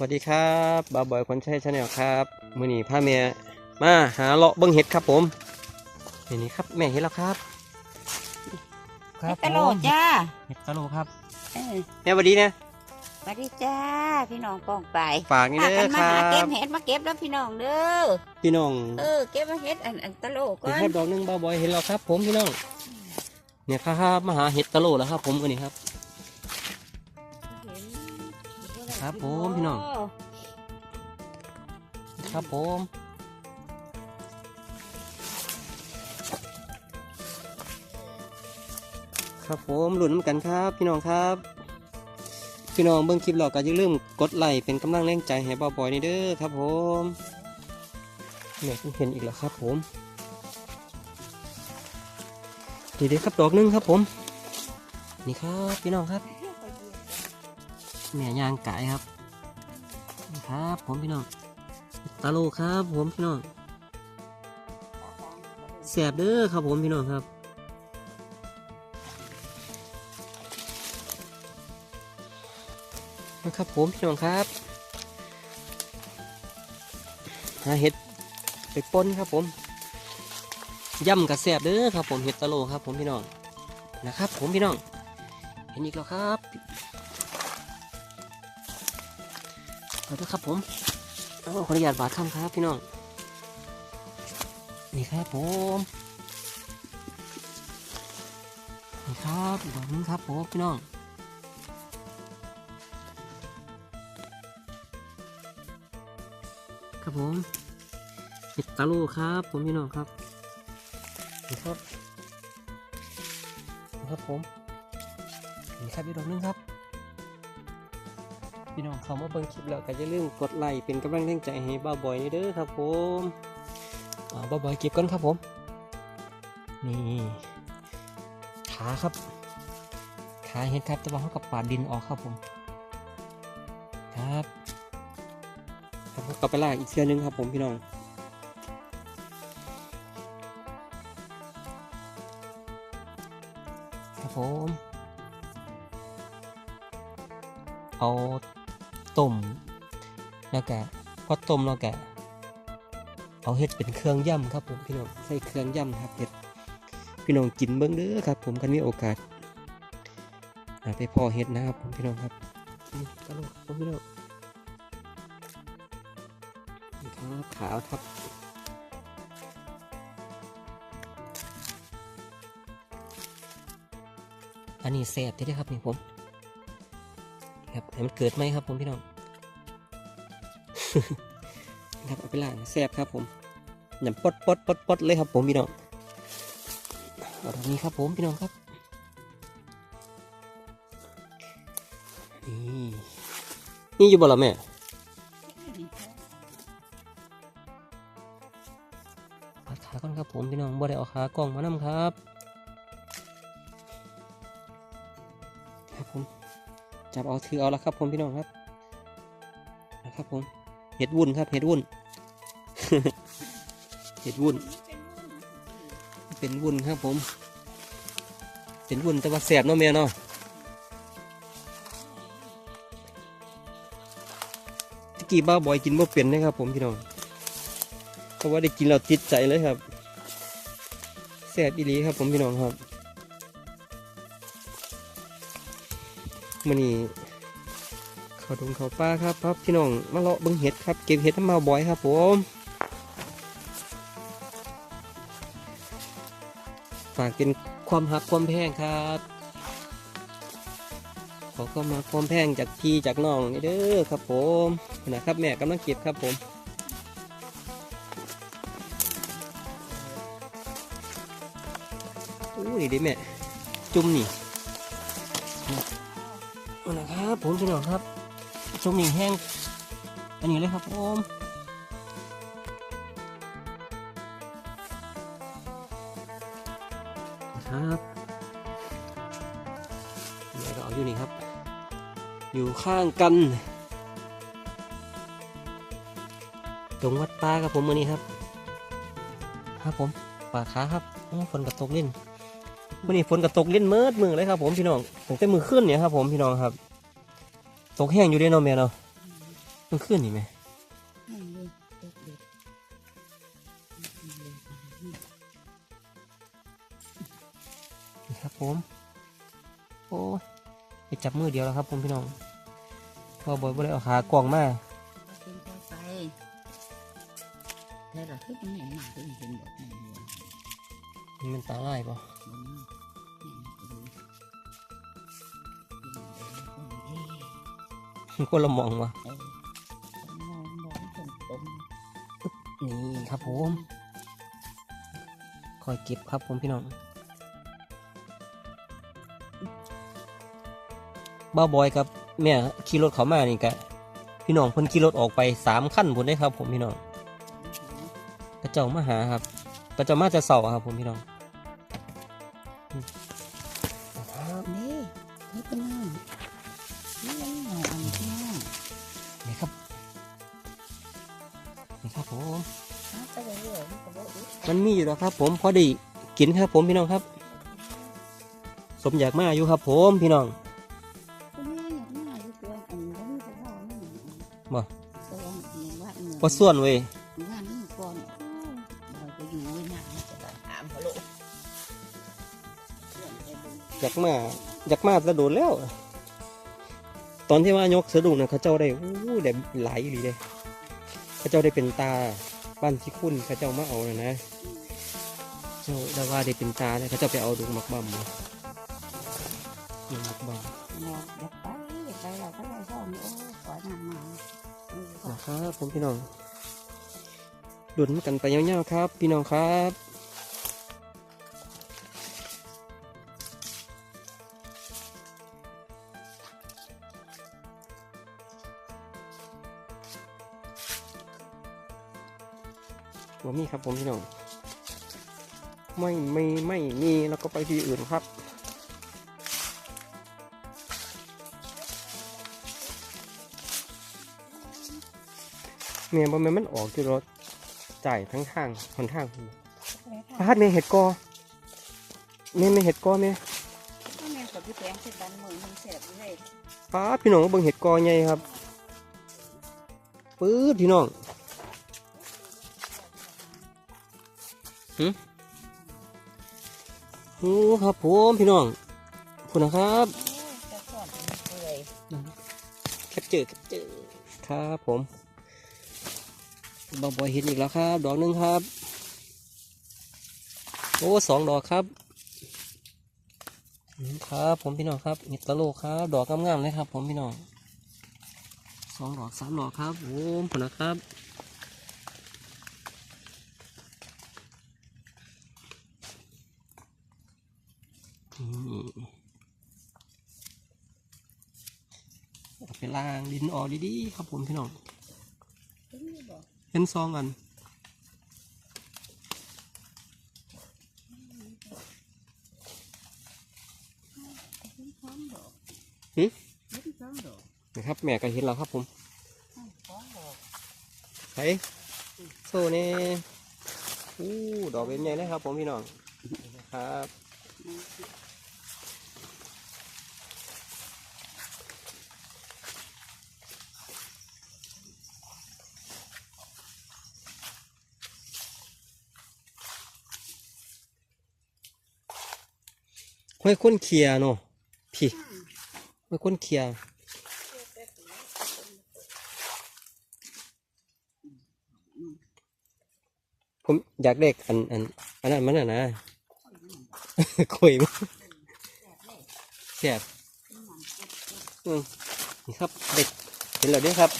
วัสดีครับบาวบอยคนใช้ชาแนลครับมือนี้พาแม่มาหาเลาะเบิ้งเห็ดครับผมนี่นี่ครับแม่เห็ดแล้วครับเฮ็ดตะโลดจ้าเห็ดตะโลครับเออแม่สวัสดีนะสวัสดีจ้าพี่น้องป้องไปฝากนี่พาเด้กัอนคมารัหาเก็บบเห็ดมาเก็บแล้วพี่น้องเด้อพี่น้องเออเก็บมาเห็ดอันอันตะโลก่อเห็ดนแค่ดอกหนึงบาวบอยเห็นแล้วครับ ผมพี่น้องเนี่ยครับมาหาเห็ดตะโลแล้วครับ ผมอันนี้ครับ ครับผมพี่น้อง ครับผมครับผมหลุนำกันครับพี่น้องครับ พี่น้องเบิ่งคลิปเราก็อย่าลืมกดไลค์เป็นกำลังแรงใจให้บ่าวบอยนี่เด้อครับผมเนี่ยเพิ่งเห็นอีกแล้วครับผมดีเด้อครับดอกหนึงครับผม นี่ครับพี่น้องครับ แม่ยางไก่ครับนะครับ ผมพี่น้องตาโลครับ ผมพี่น้องแสบเด้อครับผมพี่น้องครับนะครับผมพี่น้องครับหาเห็ดไปป่นครับผมย่ำกับแสบเด้อครับผมเห็ดตะโลครับ ผมพี่น้องนะครับ ผมพี่น้อง เห็นอีกแล้วครับ เอาด้อครับผมเอาขออนุญาตบาดคำครับพี่น้อง นี่ครับผม นี่ครับอีกดอนึงครับผมพี่น้องครับผมเห็ดตาลูครับผมพี่น้องครับนี่ครับนี่ครับผมนี่ครับอีกดอกนึงครับ พี่น้องเขามาเบิ่งคลิปแล้วก็อย่าลืมกดไลค์เป็นกำลังแรงใจให้บ้าวบอยนี่เด้อครับผมอ่าบ้าวบอยเก็บก่อนครับผม นี่ขาครับขาเห็นครับแต่ว่าเขากับปาดดินออกครับผม ครับครับผมกลับไปลากอีกเชือนึงครับผมพี่น้องครับผมเอา ต้มแล้วก็พอต้มแล้วก็เอาเห็ดเป็นเครื่องย่ำครับผมพี่น้องใส่เครื่องย่ำครับเห็ดพี่น้องกินเบิ้งเด้อครับ ผมคันมีโอกาสาไปพอเห็ดนะครับผมพี่น้องครับตลกผมพี่น้องครับขาวครับอันนี้แซ่บที่ได้อครับนี่ผมครับให้มันเกิดไหมครับผมพี่น้อง ครับเอาไปล้างแซ่บครับผมหยำปดปดปดปดเลยครับผมพี่น้องเอาตรงนี้ครับผมพี่น้องครับนี่นี่อยู่บ่ล่ะแม่ปัดขาก่อนครับผมพี่น้องบ่ได้เอาขากล้องมานํครับครับผมจับเอาถือเอาละครับผมพี่น้องครับนะครับผม เห็ดวุ่นครับเห็ดวุ่นเห็ดวุ่น เป็นวุ่นครับผม เป็นวุ่นแต่ว่าแสบเนาะแม่เนาะตะกี้บ้าบอยกินบ่เป็นนะครับผมพี่น้องเพราะว่าได้กินเราติดใจเลยครับแสบอีหลีครับผมพี่น้องครับมันนี่ เขาดงเขาป้าครับครับพี่น้องมาเลาะเบิ้งเห็ดครับเก็บเห็ดน้ำมาบ่อยครับผมฝากเป็นความหักความแพงครับขอความหักความแพงจากพี่จากน้องนี่เด้อครับผมนะครับแม่กำลังเก็บครับผมอู้นี่ดิแม่จุ่มนี่นะครับผมพี่น้องครับ ชมนี่แห้งอันนี้เลยครับผมครับนี่ก็เอาอยู่นี่ครับ อยู่ข้างกัน ตรงวัดป้าครับผมมือนี้ครับ ครับผมป่าขาครับโอ้ฝนกระตกเล่นมื่อนี้ฝนกระตกเล่นเมิดมือเลยครับ ผมพี่น้องตั้งแต่มือขึ้นเนี่ยครับ ผมพี่น้องครับ ตกแห้งอยู่เด้เนาะแม่เนาะมันขึ้นนี่ไหมนั่นเลยเด็กเด็กนี่ครับผม โอ้ยไปจับมือเดียวแล้วครับผมพี่น้องพอบอยบ่ได้เอาขากล่องมากินเข้าไปแต่ละทุกอย่างหนักเป็นเป็นแบบนี้นี่มันตาลายป่ะ คนละมองวะเออมองมองตรงตรงนี่ครับผมคอยเก็บครับผมพี่น้องบ้าบอยกับแม่ขี่รถเขามานี่กะพี่น้องเพิ่นขี่รถออกไปสามขั้นพุ่นได้ครับ ผมพี่น้องกระเจ้ามาหาครับกระเจ้ามาจะเสาครับผมพี่น้อง มันมีอยู่แล้วครับ ผมพอดีกินครับ ผมพี่น้องครับ สมอยากมาอยู่ครับ ผมพี่น้องคุณแม่อยากมาอยู่ตัวอันบ่มีสภาพนี่บ่ตัวอันว่าเงินพอส่วนเว้ยงานนี่ก่อนเราไปอยู่ไว้นานจะได้ถามเขาลูกอยากมาอยากมาจะโดนแล้ว ตอนที่ว่ายกสะดุ้งนะเขาเจ้าได้อู้ได้หลายอีหลีเลยเขาเจ้าได้เป็นตาบ้านที่คุณเขาเจ้ามาเอานะนะเจ้าได้ว่าได้เป็นตาเนี่ยเขาจ้าไปเอาดูมักบัมมาดูมักบัมเราอยากไปอยากไปเราก็เลยพ่อนี่อ้ขอนั่งมาะครับผมพี่น้องดุนกันไปยาวๆครับ พี่น้องครับว่ามีครับผมพี่น้อง ไม่ไม่ไม่มีแล้วก็ไปที่อื่นครับ เมียบ่แม่นมันออกที่รถจ่ายทั้งทางหนทางหูพาดเมียเห็ดกอเมียไม่เห็ดกอเมียถ้าแม่กับพี่แปงเสร็จดันมือมันเสร็จเลยพาดพี่น้องเบิ่งเห็ดกอใหญ่ครับปื๊ดพี่น้อง หืมโอ้ครับผมพี่น้องขอบคุณนะครับจะสอนเลยแคปเจอร์แคปเจอร์ครับผมบอบอยเห็นอีกแล้วครับ ดอกหนึ่งครับ โอ้สองดอกครับอืมครับผมพี่น้องครับเห็ดตะโลกครับ ดอกงามๆเลยครับ ผมพี่น้องสองดอกสามดอกครับโอ้ผลนะครับ เอาไปล้างดินออกดีๆครับผมพี่น้องเห็นซองกันถึงพร้อมดอกหึถึงพร้อมดอกนะครับแม่ก็เห็นแล้วครับผมพร้อมดอกใส่โซ่เนี่อู้ดอกเป็นใหญ่เลยครับผมพี่น้องครับ ค่อยค้นเคลียเนาะพี่ค่อยค้นเคลียผมอยากเด็กอันอันอันนั้นมันอะนะคุยมั้ยแสบนี่ครับเด็กเห็นแล้วเด้อครับ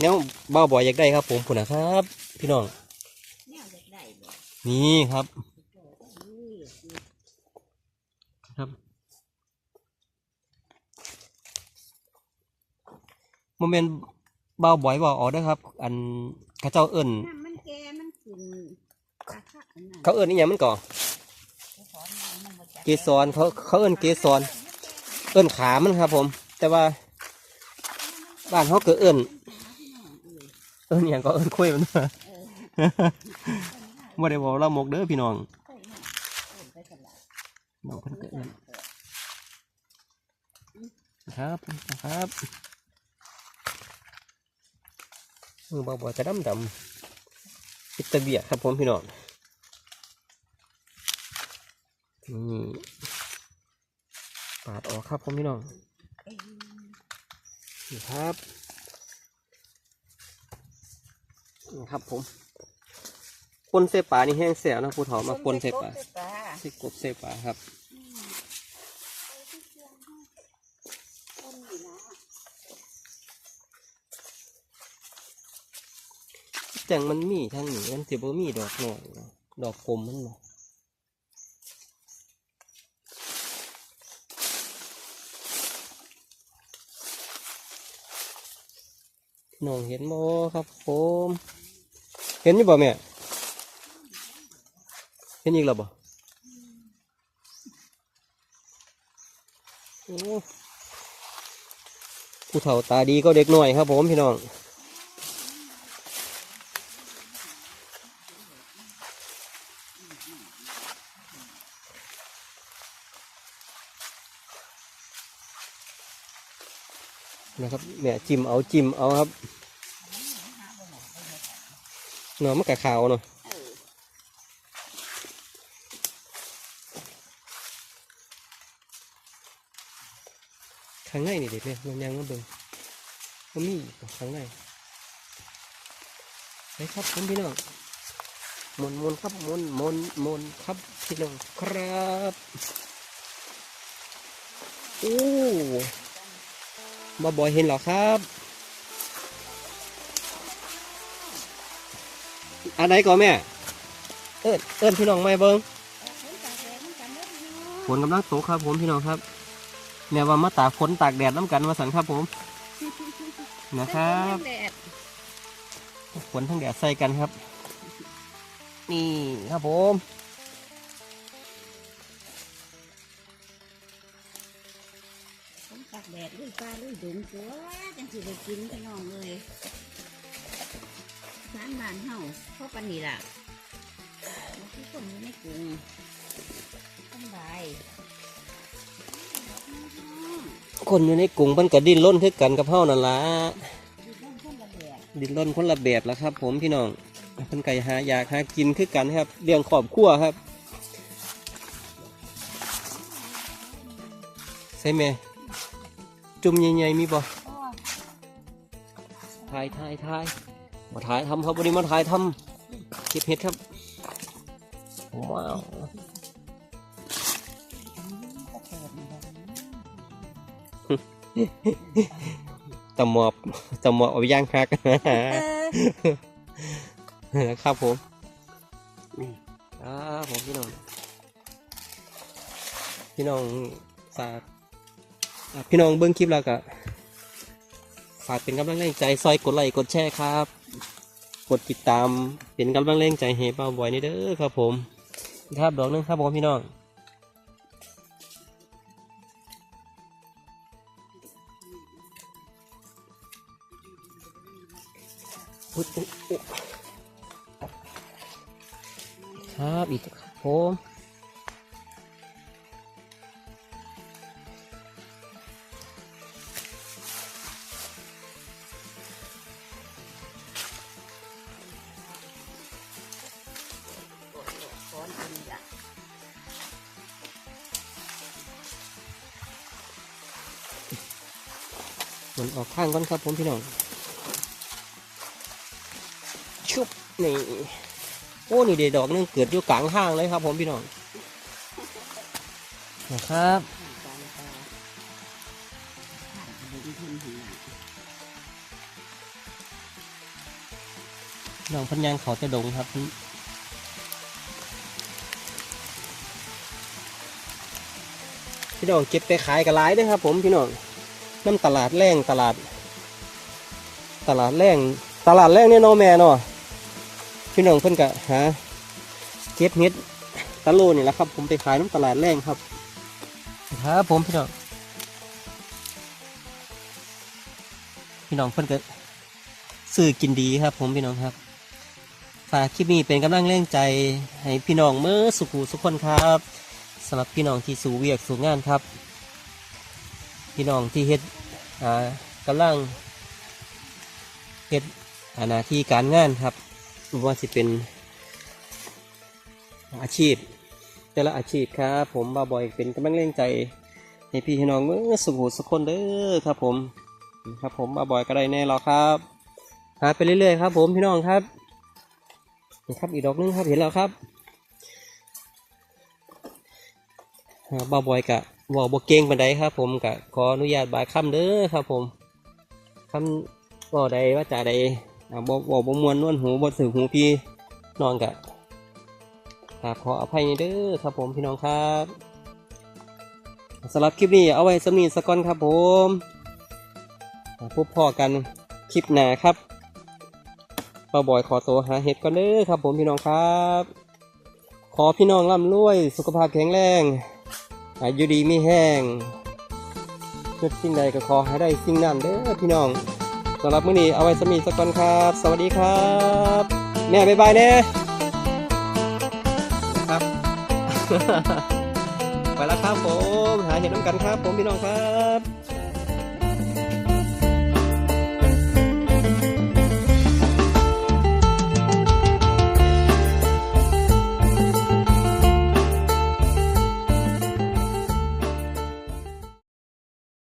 แนวบ้าบอยอยากได้ครับ ผมผุนนะครับ พี่น้องนี่ครับ นี่ ครับโมเมนต์เบาบ่อยบอกออกนะครับ อันเขาเจ้าเอิญมันแก่มันขึ้นเขาเอิญนี่ยังมันก่อนเกสรเขาเขาเอิญเกสรเอิญขามันครับ ผม แต่ว่าบ้านเขาเกิดเอิญเอิญอย่างก็เอิญคุยมันมาได้บอกเราหมกเด้อพี่น้อง เอ้ยเนี่ยเอิ้นไปตลาด น้องเพิ่นเกิดเอิญครับครับมือเบาๆจะดำดำพิตาเบียครับผมพี่น้องนี่ปาดออกครับผมพี่น้องนี่ครับนี่ครับผมปนเสปลานี่แห้งเสียนะผู้เฒ่ามาปนเสปลา ใส่ปลาใส่กบเสปลาครับต้นนี่นะจังมันมีทางนี้มันสิบ่มีดอกหน่อยนดอกกลมมันบ่น้องเห็นบ่ครับผมเห็นอยู่บ่แม่เห็นอีกแล้วบ่โอ้ ผู้เฒ่าตาดีก็เด็กหน่อยครับผมพี่น้องนะครับเนี่ยจิ้มเอาจิ้มเอาครับเนาะมันกะขาวเนาะ เออ ข้างในนี่เด็กเนี่ยมันยังมาเบิ่งมันมีอีกบ่ข้างในไปครับคุณพี่น้องหมนหมนครับหมนหมนหมนครับพี่น้องครับโอ้มาบอยเห็นเหรอครับ อันไหนก่อนแม่ เอิ้นเอิ้นพี่น้องไม่เบิ่งฝนตากแดดมันกันเด้อพี่น้องฝนกำลังตกครับผมพี่น้องครับ แม่ว่ามาตากฝนตากแดดน้ำกันมาสันครับผม นะครับฝนทั้งแดดใส่กันครับ นี่ครับผมฝนตากแดดลุยปลาลุยดุงตัวจังสิได้กินพี่น้องเลยร้านบ้านเฮาเพราปันนี่ล่ะมันคือคนอยู่กรุงสบาย คนอยู่ในกรุงเพิ่นก็ดิ้นร่นคือกันกับเฮานั่นละอยู่บ้นคนละแบบดิ้นร่นคนละแบบละครับ ผมพี่น้องเพิ่นก็หาอยากหากินคือกันครับเลี้ยงครอบครัวครับใช่ไหมจุ่มใหญ่ๆมีบ่อ้อถ่ายถ่ายถ่ายมาถ่ายทำครับวันนี้มาถ่ายทำเก็บเห็ดครับว้าว ตะหมอบตะหมอบเอาไปย่างคักเออครับผมนี่ครับผมพี่น้องพี่น้องฝากพี่น้องเบิ้งคลิปแล้วก็ฝากเป็นกำลังแรงใจซอยกดไลค์กดแชร์ครับ กดติดตามเป็นกำลังแรงใจให้ป้าบอยนี่เด้อครับผมครับดอกนึงครับผมพี่น้อง ครับอีกครับผมก้อนอันนี้ล่ะมันออกข้างก่อนครับผมพี่น้องชุบนี่ โอ้นี่เดดดอกหนึงเกิดอยู่กลางห้างเลยครับผมพี่น้องนะครับจานปลาผ่านไปดูทุ่นหัวน้องพันยางเขาจะดงครับพี่น้องเก็บไปขายกับร้ายเด้วยครับ ผมพี่น้องน้ำตลาดแรงตลาด ตลาดแรงตลาดแรงเนี่ยเนาะแม่เนาะ พี่น้องเพิ่นกะหาเก็บเฮ็ดตะโลนี่แหละครับ ผมไปขายน้ำตลาดแรงครับครับผมพี่น้องพี่น้องเพิ่นก็ซื้อกินดีครับ ผมพี่น้องครับฝากคลิปนี้เป็นกำลังแรงใจให้พี่น้องเมื่อสุขุสุขคนครับสำหรับพี่น้องที่สู่เวียกสู่งานครับ พี่น้องที่เฮ็ดกำลังเฮ็ดอาหนาที่การงานครับ ไม่ว่าจะเป็น อาชีพ แต่ละอาชีพครับ ผมบ้าบอยเป็นกำลังแรงใจให้พี่ให้น้องเมื่อสุขสุขคนเด้อครับ ผมครับผมบ้าบอยก็ได้แน่หรอครับหาไปเรื่อยๆครับ ผมพี่น้องครับนี่ครับอีกดอกนึงครับเห็นแล้วครับอ่าบอยกะบอกบกเก่งปันไดครับ ผมกะขออนุญาตบายคำเด้อครับ ผมคำบ่ใดว่าจ่าใด บอกบอกบ่มวนนวลหูบ่สื่อหูพี่น้องกะกราบขออภัยในเด้อครับผมพี่น้องครับสำหรับคลิปนี้เอาไว้สำนีสก่อนครับผมพบพ่อกันคลิปหน้าครับป้าบอยขอตัวหาเห็ดก่อนเด้อครับผมพี่น้องครับ ขอพี่น้องร่ำรวย สุขภาพแข็งแรงอายุดีไม่แห้งเกิดสิ่งใดก็ขอให้ได้สิ่งนั้นเด้อพี่น้อง สำหรับมื้อนี้เอาไว้สมีสักก่อนครับ สวัสดีครับ แม่บ๊ายบายเน่ครับ ไปแล้วครับผม หาเห็นน้ำกันครับ ผมพี่น้องครับ